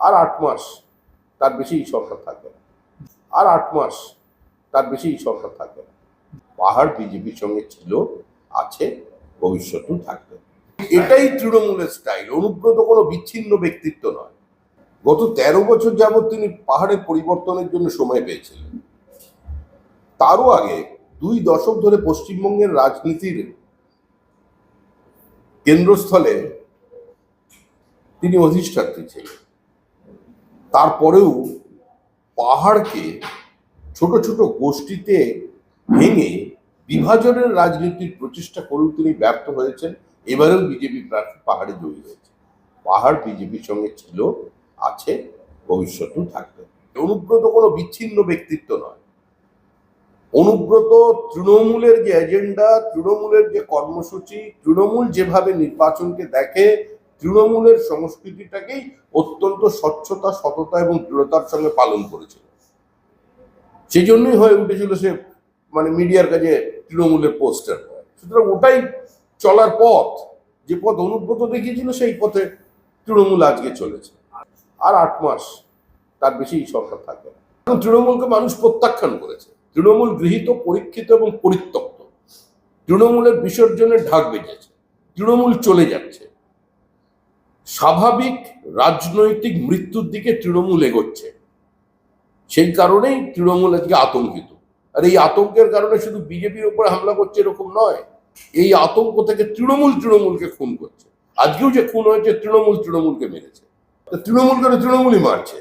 আর আট মাস তার বেশি সরকার থাকবে না। আর আট মাস তার বেশি সরকার থাকবে না। পাহাড় বিজেপির সঙ্গে ছিল, আছে, ভবিষ্যতেও থাকবে। এটাই তৃণমূলের স্টাইল অনুব্রত কোনো বিচ্ছিন্ন ব্যক্তিত্ব নয়। গত তেরো বছর যাবৎ তিনি পাহাড়ের পরিবর্তনের জন্য সময় পেয়েছিলেন। তারও আগে দুই দশক ধরে পশ্চিমবঙ্গের রাজনীতির কেন্দ্রস্থলে তিনি অধিষ্ঠাত্রী ছিলেন। তারপরেও পাহাড়কে ছোট ছোট গোষ্ঠীতে ভেঙে বিভাজনের রাজনীতির প্রচেষ্টা করেও তিনি ব্যর্থ হয়েছেন। এবারেও বিজেপি প্রার্থী পাহাড়ে জয়ী হয়েছে। পাহাড় বিজেপির সঙ্গে ছিল, আছে, ভবিষ্যতেও থাকবে। অনুব্রত কোনো বিচ্ছিন্ন ব্যক্তিত্ব নয়। অনুব্রত তৃণমূলের যে এজেন্ডা, তৃণমূলের যে কর্মসূচি, তৃণমূল যেভাবে নির্বাচনকে দেখে, তৃণমূলের সংস্কৃতিটাকেই অত্যন্ত স্বচ্ছতা, সততা এবং দৃঢ়তার সঙ্গে পালন করেছিল। সেই জন্যই হয়ে উঠেছিল সে মানে মিডিয়ার কাছে তৃণমূলের পোস্টার সুতরাং ওটাই চলার পথ। যে পথ অনুব্রত দেখিয়েছিল সেই পথে তৃণমূল আজকে চলেছে। আর আট মাস তার বেশি সরকার থাকবে কারণ তৃণমূলকে মানুষ প্রত্যাখ্যান করেছে। তৃণমূল গৃহীত, পরীক্ষিত এবং পরিত্যক্ত। তৃণমূলের বিসর্জনের ঢাক বেজেছে। তৃণমূল চলে যাচ্ছে। স্বাভাবিক রাজনৈতিক মৃত্যুর দিকে তৃণমূল এগোচ্ছে। সেই কারণেই তৃণমূল আজকে আতঙ্কিত। আর এই আতঙ্কের কারণে শুধু বিজেপির উপরে হামলা করছে এরকম নয়, এই আতঙ্ক থেকে তৃণমূল তৃণমূলকে খুন করছে। আজকেও যে খুন হয়েছে, তৃণমূল তৃণমূলকে মেরেছে। তৃণমূলকে তৃণমূলই মারছে।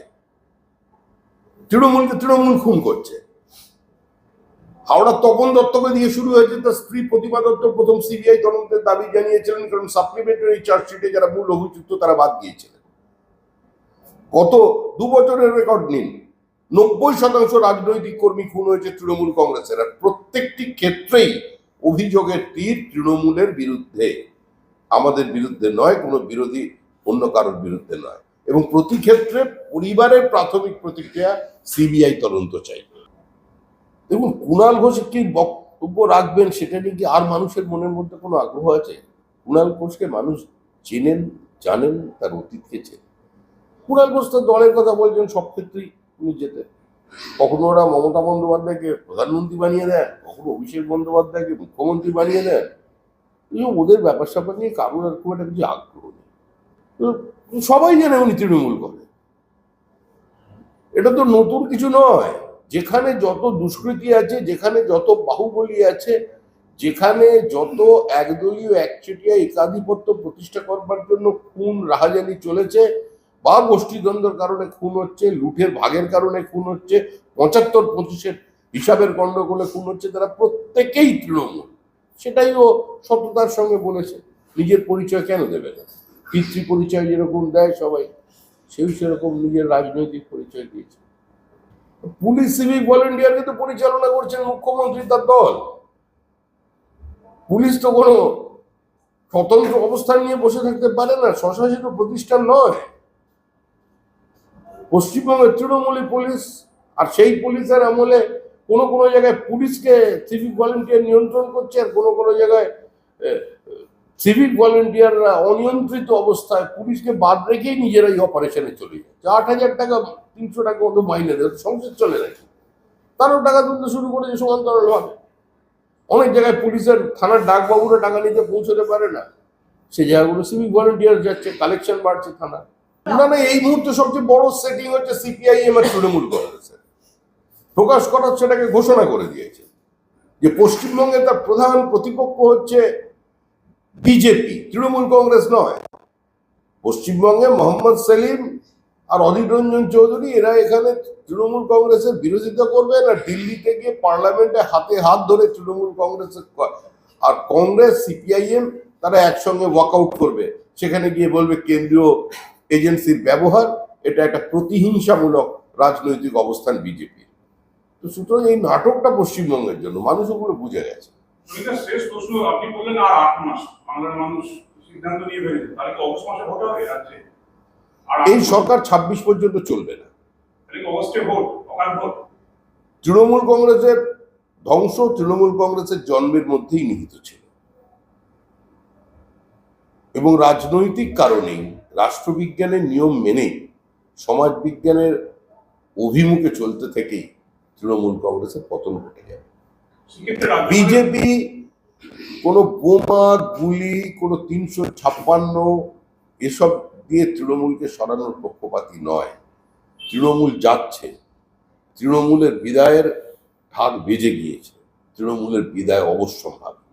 তৃণমূলকে তৃণমূল খুন করছে। হাওড়া তপন দত্তকে দিয়ে শুরু হয়েছে তার স্ত্রী প্রতিমা দত্ত। প্রথম সিবিআই তদন্তের দাবি জানিয়েছিলেন, কারণ সাপ্লিমেন্টারি চার্জশিটে যারা মূল অভিযুক্ত, তারা বাদ দিয়েছিলেন। গত দু বছরের রেকর্ড নিন। নব্বই শতাংশ রাজনৈতিক কর্মী খুন হয়েছে তৃণমূল কংগ্রেসের। আর প্রত্যেকটি ক্ষেত্রেই অভিযোগের তীর তৃণমূলের বিরুদ্ধে। আমাদের বিরুদ্ধে নয়, কোনো বিরোধী অন্য কারোর বিরুদ্ধে নয়। এবং প্রতি ক্ষেত্রে পরিবারের প্রাথমিক প্রতিক্রিয়া সিবিআই তদন্ত চাই দেখুন, কুণাল ঘোষ কি বক্তব্য রাখবেন সেটা নিয়ে কি আর মানুষের মনের মধ্যে কোনো আগ্রহ আছে? কুণাল ঘোষকে মানুষ চেনেন, জানেন, তার অতীতকে চেনেন। কুণাল ঘোষ তার দলের কথা বলছেন, সব ক্ষেত্রেই উনি যেতেন। কখনো ওরা মমতা বন্দ্যোপাধ্যায়কে প্রধানমন্ত্রী বানিয়ে দেন, কখনো অভিষেক বন্দ্যোপাধ্যায়কে মুখ্যমন্ত্রী বানিয়ে দেন। ওদের ব্যাপার স্যাপার নিয়ে কারোর আর খুব একটা কিছু আগ্রহ নেই। সবাই জানে উনি তৃণমূল করে। এটা তো নতুন কিছু নয়। যেখানে যত দুষ্কৃতি আছে, যেখানে যত বাহুবলী আছে, যেখানে যত একদলীয়, একচেটিয়া, একাধিপত্য প্রতিষ্ঠা করবার জন্য খুন, রাহাজানি চলেছে বা গোষ্ঠীদ্বন্দ্বের কারণে খুন হচ্ছে লুঠের ভাগের কারণে খুন হচ্ছে, পঁচাত্তর পঁচিশের হিসাবের গণ্ডগোলে খুন হচ্ছে, তারা প্রত্যেকেই তৃণমূল। সেটাই ও সততার সঙ্গে বলেছে। নিজের পরিচয় কেন দেবে না? পিতৃ পরিচয় যেরকম দেয় সবাই সেই সেরকম নিজের রাজনৈতিক পরিচয় দিয়েছে। পুলিশ সিভিক ভলেন্টিয়ারকে তো পরিচালনা করছেন মুখ্যমন্ত্রী তার দল। পুলিশ তো কোনো স্বতন্ত্র অবস্থান নিয়ে বসে থাকতে পারে না, স্বশাসিত প্রতিষ্ঠান নয়। পশ্চিমবঙ্গের তৃণমূলী পুলিশ আর সেই পুলিশের আমলে কোনো কোনো জায়গায় পুলিশকে সিভিক ভলেন্টিয়ার নিয়ন্ত্রণ করছে আর কোনো কোনো জায়গায় সিভিক ভলেন্টিয়াররা অনিয়ন্ত্রিত অবস্থায় পুলিশকে বাদ রেখেই নিজেরাই অপারেশনে চলে যায়। আট হাজার টাকা, তিনশো টাকা মতো মাইনে দেয়, সংসার চলে নাকি তারও টাকা তুলতে শুরু করেছে সমান্তরালভাবে অনেক জায়গায় পুলিশের থানার ডাকবাবুরা টাকা নিতে পৌঁছতে পারে না। সে জায়গাগুলো সিভিক ভলেন্টিয়ার যাচ্ছে, কালেকশন বাড়ছে থানা। না না, এই মুহূর্তে সবচেয়ে বড় সেটিং হচ্ছে সিপিআইএম আর তৃণমূল কংগ্রেসের। প্রকাশ করার সেটাকে ঘোষণা করে দিয়েছে। যে পশ্চিমবঙ্গে তার প্রধান প্রতিপক্ষ হচ্ছে বিজেপি, তৃণমূল কংগ্রেস নয়। পশ্চিমবঙ্গে মোহাম্মদ সেলিম আর অধীর রঞ্জন চৌধুরী, এরা এখানে তৃণমূল কংগ্রেসের বিরোধিতা করবে না? দিল্লিতে গিয়ে পার্লামেন্টে হাতে হাত ধরে তৃণমূল কংগ্রেসের আর কংগ্রেস, সিপিআইএম, তারা একসঙ্গে ওয়াকআউট করবে। সেখানে গিয়ে বলবে কেন্দ্রীয় এজেন্সির ব্যবহার, এটা একটা প্রতিহিংসামূলক রাজনৈতিক অবস্থান বিজেপি তো সুতরাং এই নাটকটা পশ্চিমবঙ্গের জন্য, মানুষ ওগুলো বুঝে গেছে। শেষ প্রশ্ন, আপনি বললেন আর আট মাস। বাংলার মানুষ সিদ্ধান্ত নিয়ে ফেলেছে। তাহলে কি অগস্ট মাসে ভোট হবে রাজ্যে? এই সরকার ছাব্বিশ পর্যন্ত চলবে না। অগস্টে ভোট? অকাল ভোট? তৃণমূল কংগ্রেসের ধ্বংস তৃণমূল কংগ্রেসের জন্মের মধ্যেই নিহিত ছিল। এবং রাজনৈতিক কারণেই রাষ্ট্রবিজ্ঞানের নিয়ম মেনে সমাজ বিজ্ঞানের অভিমুখে চলতে থেকেই তৃণমূল কংগ্রেসের পতন ঘটে রাজ্য বিজেপি কোনো বোমা, গুলি, কোনো তিনশো ছাপ্পান্ন এসব দিয়ে তৃণমূলকে সরানোর পক্ষপাতি নয়। তৃণমূল যাচ্ছে। তৃণমূলের বিদায়ের ঢাক বেজে গিয়েছে। তৃণমূলের বিদায় অবশ্যম্ভাবী।